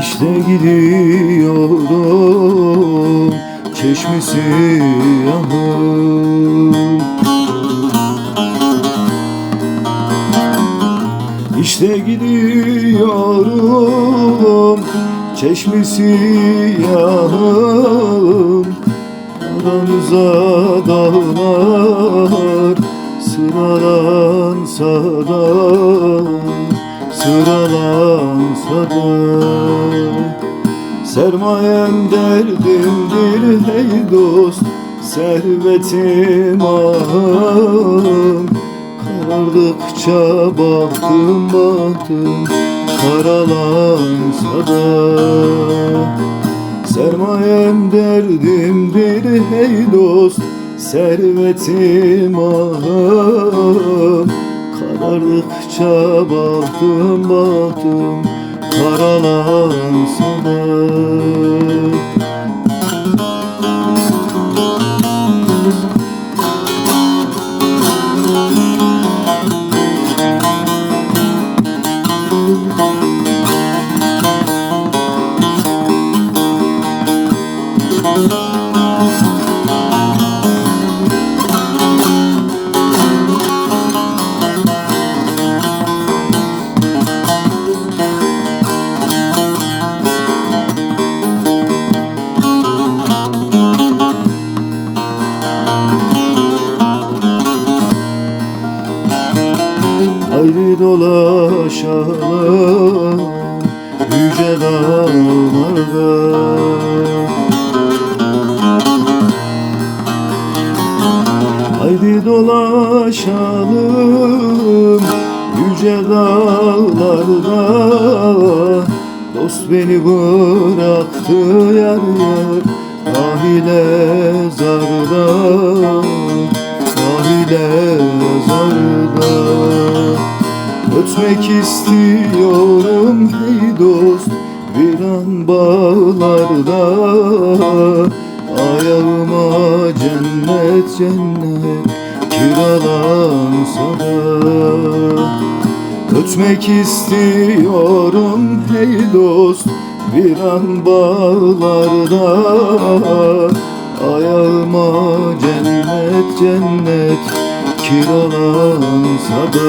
İşte gidiyorum çeşmesi yanım İşte gidiyorum çeşmesi yanım Aramıza dağlar sıralansa da Sıralansa da Sermayem derdimdir hey dost Servetim ahım Karardıkça baktım baktım Karalansa da Sermayem derdimdir hey dost Servetim ahım Karardıkça baktım baktım Karalansa da Haydi dolaşalım yüce dağlarda. Haydi dolaşalım yüce dağlarda. Dost beni bıraktı yar yar Ahile zarda. Ahile zarda Ötmek istiyorum hey dost Viran bağlarda. Ayağıma cennet cennet Kiralansa da Ötmek istiyorum hey dost Viran bağlarda. Ayağıma cennet cennet Kiralansa da